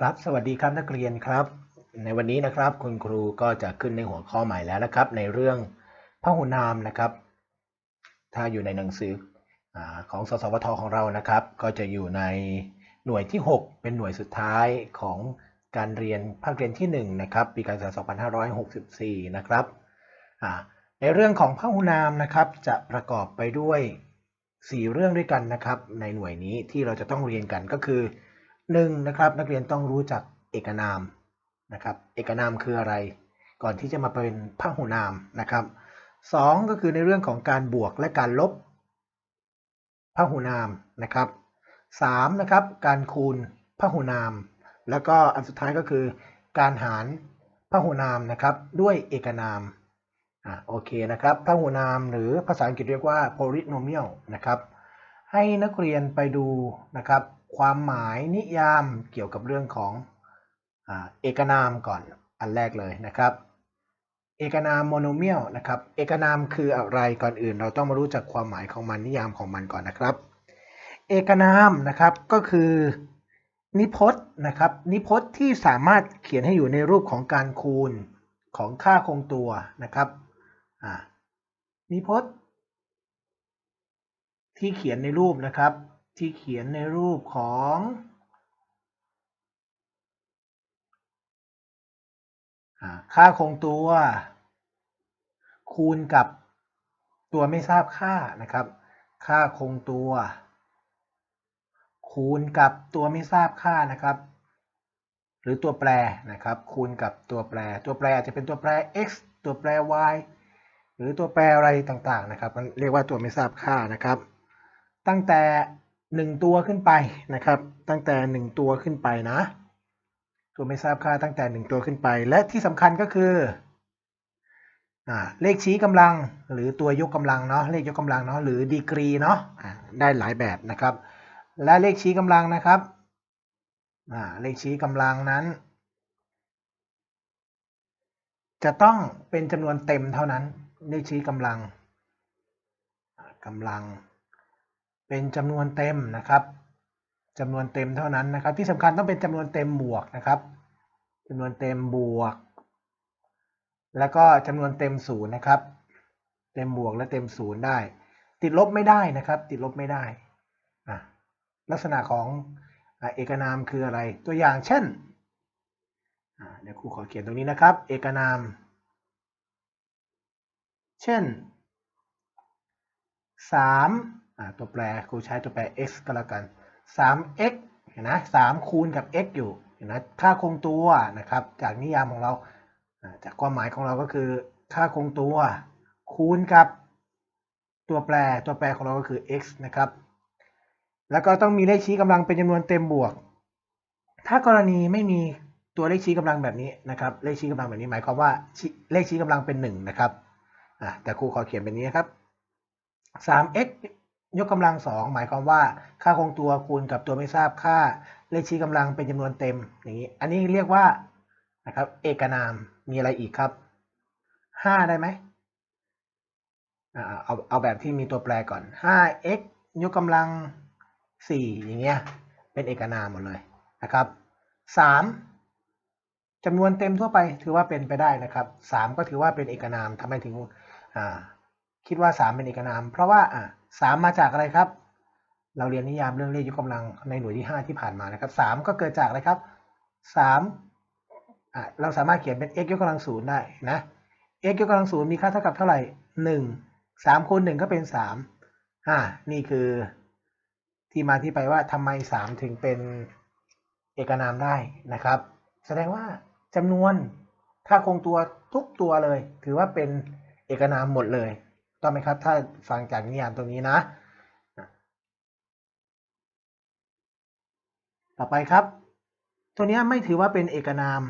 ครับ สวัสดีครับนักเรียนครับ ในวันนี้นะครับคุณครูก็จะขึ้นในหัวข้อใหม่แล้วนะครับ ในเรื่องพหุนามนะครับ ถ้าอยู่ในหนังสืออของสสวทของเรานะครับ ก็จะอยู่ในหน่วยที่ 6 เป็นหน่วยสุดท้ายของการเรียนภาคเรียนที่ 1 นะครับ ปีการศึกษา 2564 นะครับในเรื่องของพหุนามนะครับจะประกอบไปด้วย 4 เรื่องด้วยกันนะครับ ในหน่วยนี้ที่เราจะต้องเรียนกันก็คือ 1. นะครับนักเรียนต้องรู้จักเอกนามนะครับเอกนามคืออะไร ก่อนที่จะมาเป็นพหุนามนะครับ 2. ก็คือในเรื่องของการบวกและการลบพหุนามนะครับ 3. นะครับการคูณพหุนาม แล้วก็อันสุดท้ายก็คือ การหารพหุนามนะครับด้วยเอกนามอ่าโอเคนะครับพหุนามหรือภาษาอังกฤษเรียกว่า polynomial นะครับให้นักเรียนไปดูนะครับ ความหมายนิยามเกี่ยวกับเรื่องของอเอกนามก่อนอันแรกเลยนะครับ เอกนามโมโนเมียลนะครับ เอกนามคืออะไรก่อนอื่น เราต้องมารู้จักความหมายของมันนิยามของมันก่อนนะครับ เอกนามนะครับก็คือนิพจน์นะครับ นิพจน์ที่สามารถเขียนให้อยู่ในรูปของการคูณของค่าคงตัวนะครับนิพจน์ที่เขียนในรูปนะครับ ที่เขียนในรูปของอค่าคงตัว คูณกับตัวไม่ทราบค่านะครับ ค่าคงตัว คูณกับตัวไม่ทราบค่านะครับ หรือตัวแปรนะครับ คูณกับตัวแปร ตัวแปรอาจจะเป็นตัวแปร x ตัวแปร y หรือตัวแปรอะไรต่างๆนะครับ มันเรียกว่าตัวไม่ทราบค่านะครับ ตั้งแต่ 1ตัวขึ้นไปนะครับ ตั้งแต่1ตัวขึ้นไปนะ ตัวไม่ทราบค่าตั้งแต่1ตัวขึ้นไป และที่สำคัญก็คืออเลขชี้กำลังหรือตัวยกกำลังเนาะเลขยกกำลังเนาะหรือดีกรีเนาะได้หลายแบบนะครับ และเลขชี้กำลังนะครับเลขชี้กำลังนั้น จะต้องเป็นจำนวนเต็มเท่านั้น เลขชี้กำลังอ่ากำลัง เป็นจำนวนเต็มนะครับจำนวนเต็มเท่านั้นนะครับ ที่สำคัญต้องเป็นจำนวนเต็มบวกนะครับจำนวนเต็มบวก แล้วก็จำนวนเต็มศูนย์นะครับ เต็มบวกและเต็มศูนย์ได้ ติดลบไม่ได้นะครับ ติดลบไม่ได้ลักษณะของเอกนามคืออะไร ตัวอย่างเช่นเดี๋ยวครูขอเขียนตรงนี้นะครับ เอกนาม เช่น3 ตัวแปรครูใช้ตัวแปร x ก็แล้วกัน 3x เห็นนะ3คูณกับ x อยู่เห็นนะค่าคงตัวนะครับ จากนิยามของเรา จากความหมายของเราก็คือ ค่าคงตัว คูณกับตัวแปรตัวแปรของเราก็คือ x นะครับ แล้วก็ต้องมีเลขชี้กำลังเป็นจำนวนเต็มบวก ถ้ากรณีไม่มีตัวเลขชี้กำลังแบบนี้นะครับ เลขชี้กำลังแบบนี้หมายความว่าเลขชี้กำลังเป็น1นะครับแต่ครูขอเขียนแบบนี้นครับ 3x ยกกำลัง2หมายความว่าค่าคงตัวคูณกับตัวไม่ทราบค่าเลขชี้กำลังเป็นจำนวนเต็มอย่างนี้อันนี้เรียกว่านะครับเอกนามมีอะไรอีกครับ 5 ได้ไหมอ่าเอาเอาแบบที่มีตัวแปรก่อน 5x ยกกำลัง 4 อย่างเงี้ยเป็นเอกนามหมดเลยนะครับ3จำนวนเต็มทั่วไปถือว่าเป็นไปได้นะครับ 3 ก็ถือว่าเป็นเอกนามทำไมถึงอ่า คิดว่า3เป็นเอกนาม เพราะว่าอะสามมาจากอะไรครับ เราเรียนนิยามเรื่องเลขยกกำลังในหน่วยที่5ที่ผ่านมานะครับ3ก็เกิดจากอะไรครับ3อะเราสามารถเขียนเป็น x ยกกำลังศูนย์ได้นะ x ยกกำลังศูนย์มีค่าเท่ากับเท่าไหร่1 3คูณ1ก็เป็น3อ่านี่คือที่มาที่ไปว่าทำไม3ถึงเป็นเอกนามได้นะครับ แสดงว่าจำนวนค่าคงตัวทุกตัวเลย ถือว่าเป็นเอกนามหมดเลย ต้องไหมครับ ถ้าฟังจากนิยามตรงนี้นะ ต่อไปครับ ตัวนี้ไม่ถือว่าเป็นเอกนาม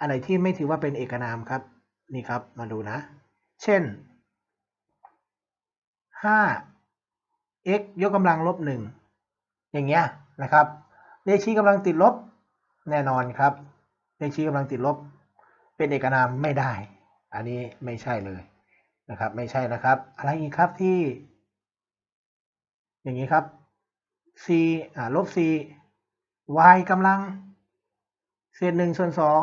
อะไรที่ไม่ถือว่าเป็นเอกนามครับ นี่ครับมาดูนะ เช่น5 x ยกกำลังลบหนึ่งอย่างเงี้ยนะครับเลขชี้กำลังติดลบแน่นอนครับเลขชี้กำลังติดลบ เป็นเอกนามไม่ได้ อันนี้ไม่ใช่เลย นะครับ ไม่ใช่นะครับ อะไรอีกครับที่ อย่างนี้ครับ c อ่าลบ c y กำลังเศษหนึ่งส่วนสอง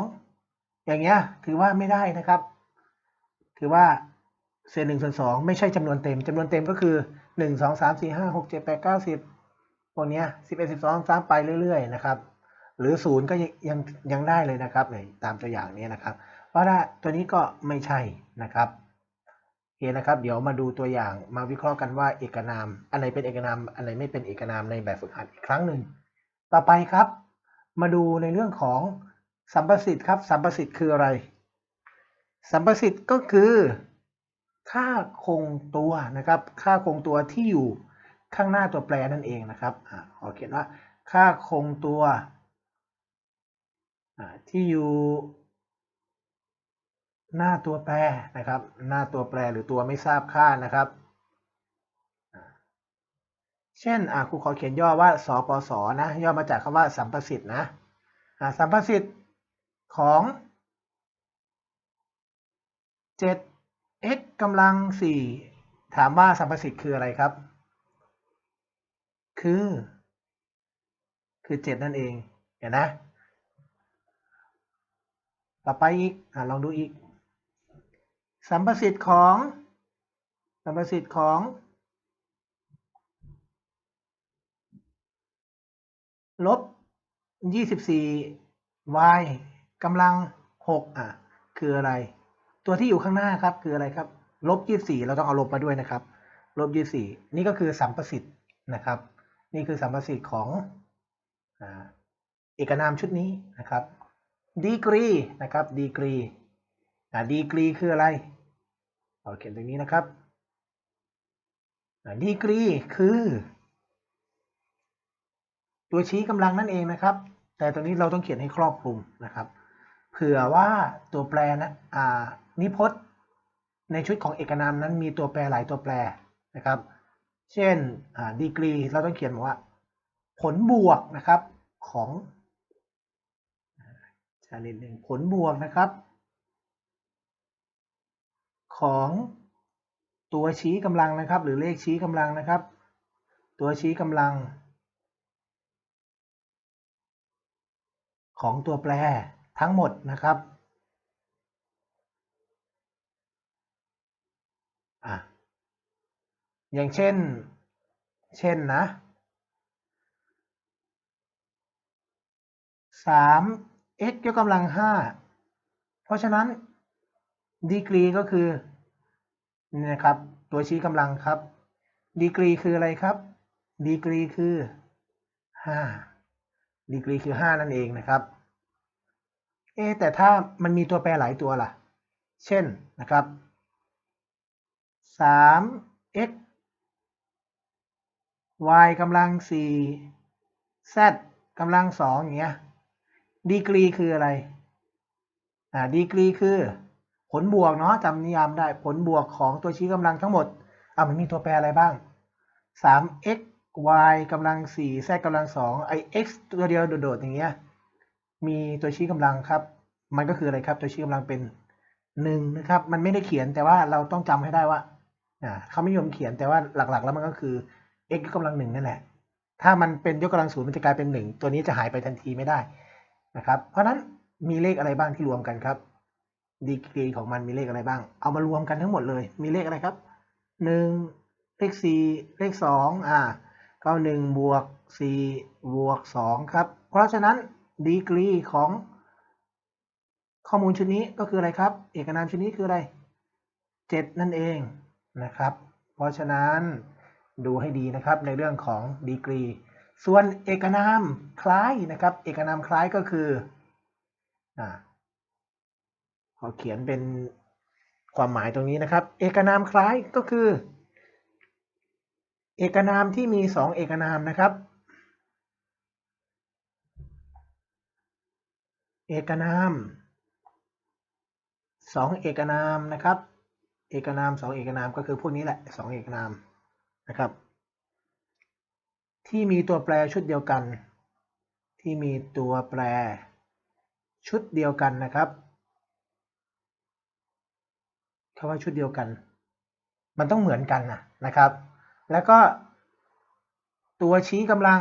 อย่างเงี้ย ถือว่าไม่ได้นะครับ ถือว่าเศษหนึ่งส่วนสองไม่ใช่จำนวนเต็มจำนวนเต็มก็คือหนึ่งสองสามสี่ห้าหกเจ็ดแปดเก้าสิบพวกเนี้ยสิบเอ็ดสิบสองสามไปเรื่อยๆนะครับ หรือศูนย์ก็ยังยังได้เลยนะครับในตามตัวอย่างนี้นะครับ เพราะว่าตัวนี้ก็ไม่ใช่นะครับ เคนะครับ เดี๋ยวมาดูตัวอย่างมาวิเคราะห์กันว่าเอกนามอันไหนเป็นเอกนามอันไหนไม่เป็นเอกนามในแบบฝึกหัดอีกครั้งหนึ่ง ต่อไปครับ มาดูในเรื่องของสัมประสิทธิ์ครับ สัมประสิทธิ์คืออะไร สัมประสิทธิ์ก็คือ ค่าคงตัวนะครับ ค่าคงตัวที่อยู่ข้างหน้าตัวแปรนั่นเองนะครับอ่าขอเขียนว่า ค่าคงตัวที่อยู่ หน้าตัวแปรนะครับ หน้าตัวแปรหรือตัวไม่ทราบค่านะครับ เช่นครูขอเขียนย่อว่าสปสนะ ย่อมาจากคำว่าสัมประสิทธิ์นะสัมประสิทธิ์ของ 7 x กำลัง 4 ถามว่าสัมประสิทธิ์คืออะไรครับ คือ คือ 7 นั่นเอง เห็นนะ ต่อไปอีกอลองดูอีก สัมประสิทธิ์ของ สัมประสิทธิ์ของ ลบ24 y กำลัง6อะ คืออะไร ตัวที่อยู่ข้างหน้าครับ คืออะไรครับ ลบ24เราต้องเอาลบมาด้วยนะครับ ลบ24นี่ก็คือสัมประสิทธิ์นะครับ นี่คือสัมประสิทธิ์ของอเอกนามชุดนี้นะครับดีกรีนะครับดีกรีดีกรีคืออะไร เอาเขียนตรงนี้นะครับดีกรีคือ ตัวชี้กำลังนั่นเองนะครับ แต่ตรงนี้เราต้องเขียนให้ครอบคลุมนะครับ เผื่อว่าตัวแปรนะอ่านิพจน์ในชุดของเอกนามนั้นมีตัวแปรหลายตัวแปรนะครับ เช่นดีกรีเราต้องเขียนว่า ผลบวกนะครับของชาลินหนึ่งผลบวกนะครับ ของตัวชี้กำลังนะครับ หรือเลขชี้กำลังนะครับ ตัวชี้กำลัง ของตัวแปรทั้งหมดนะครับอะอย่างเช่น เช่นนะสาม x ยกกำลังห้าเพราะฉะนั้นดีกรีก็คือ นี่นะครับ ตัวชี้กำลังครับ ดีกรีคืออะไรครับ ดีกรีคือห้าดีกรีคือห้านั่นเองนะครับเอ๊แต่ถ้ามันมีตัวแปรหลายตัวล่ะ เช่นนะครับสาม x y กำลังสี่ z กำลังสองอย่างเงี้ยดีกรีคืออะไร อ่า ดีกรีคือ ผลบวกเนาะจำนิยามได้ผลบวกของตัวชี้กำลังทั้งหมดอ่ามันมีตัวแปรอะไรบ้าง 3x y กำลัง 4 z กำลัง2ไอ x ตัวเดียวโดดๆอย่างเงี้ยมีตัวชี้กำลังครับ มันก็คืออะไรครับ ตัวชี้กำลังเป็น1นะครับ มันไม่ได้เขียนแต่ว่าเราต้องจำให้ได้ว่าอ่าเขาไม่ยอมเขียนแต่ว่าหลักๆ แล้วมันก็คือ x ยกกำลังหนึ่งนั่นแหละ ถ้ามันเป็นยกกำลังศูนย์มันจะกลายเป็น 1 ตัวนี้จะหายไปทันทีไม่ได้นะครับ เพราะนั้นมีเลขอะไรบ้างที่รวมกันครับ ดีกรีของมันมีเลขอะไรบ้าง เอามารวมกันทั้งหมดเลย มีเลขอะไรครับหนึ่งเลขสี่เลขสองอ่าก็หนึ่งบวกสี่บวกสองครับ เพราะฉะนั้นดีกรีของข้อมูลชุดนี้ก็คืออะไรครับ เอกนามชุดนี้คืออะไรเจ็ดนั่นเองนะครับ เพราะฉะนั้นดูให้ดีนะครับในเรื่องของดีกรี ส่วนเอกนามคล้ายนะครับ เอกนามคล้ายก็คืออ่า ขอเขียนเป็นความหมายตรงนี้นะครับ เอกนามคล้ายก็คือ เอกนามที่มีสองเอกนามนะครับ เอกนามสองเอกนามนะครับ เอกนามสองเอกนามก็คือพวกนี้แหละสองเอกนามนะครับ ที่มีตัวแปรชุดเดียวกัน ที่มีตัวแปรชุดเดียวกันนะครับ คำว่าชุดเดียวกัน มันต้องเหมือนกันนะนะครับ แล้วก็ตัวชี้กำลัง